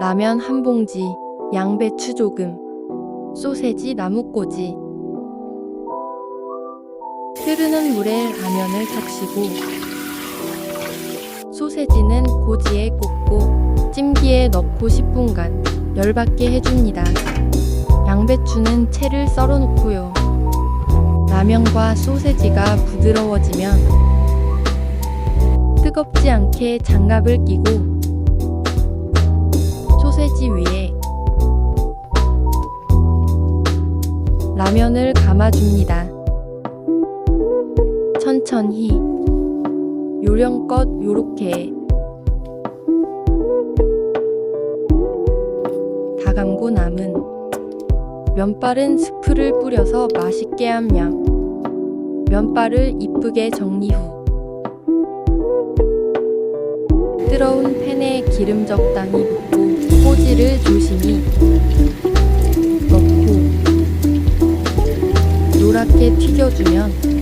라면 한 봉지, 양배추 조금, 소세지 나무꼬지. 흐르는 물에 라면을 적시고 소세지는 고지에 꽂고 찜기에 넣고 10분간 열받게 해줍니다. 양배추는 채를 썰어 놓고요. 라면과 소세지가 부드러워지면 뜨겁지 않게 장갑을 끼고 소세지 위에 라면을 감아줍니다. 천천히 요령껏 요렇게 다 감고 남은 면발은 스프를 뿌려서 맛있게 함양 면발을 이쁘게 정리 후 뜨거운 팬에 기름 적당히 꼬지를 조심히 넣고 노랗게 튀겨주면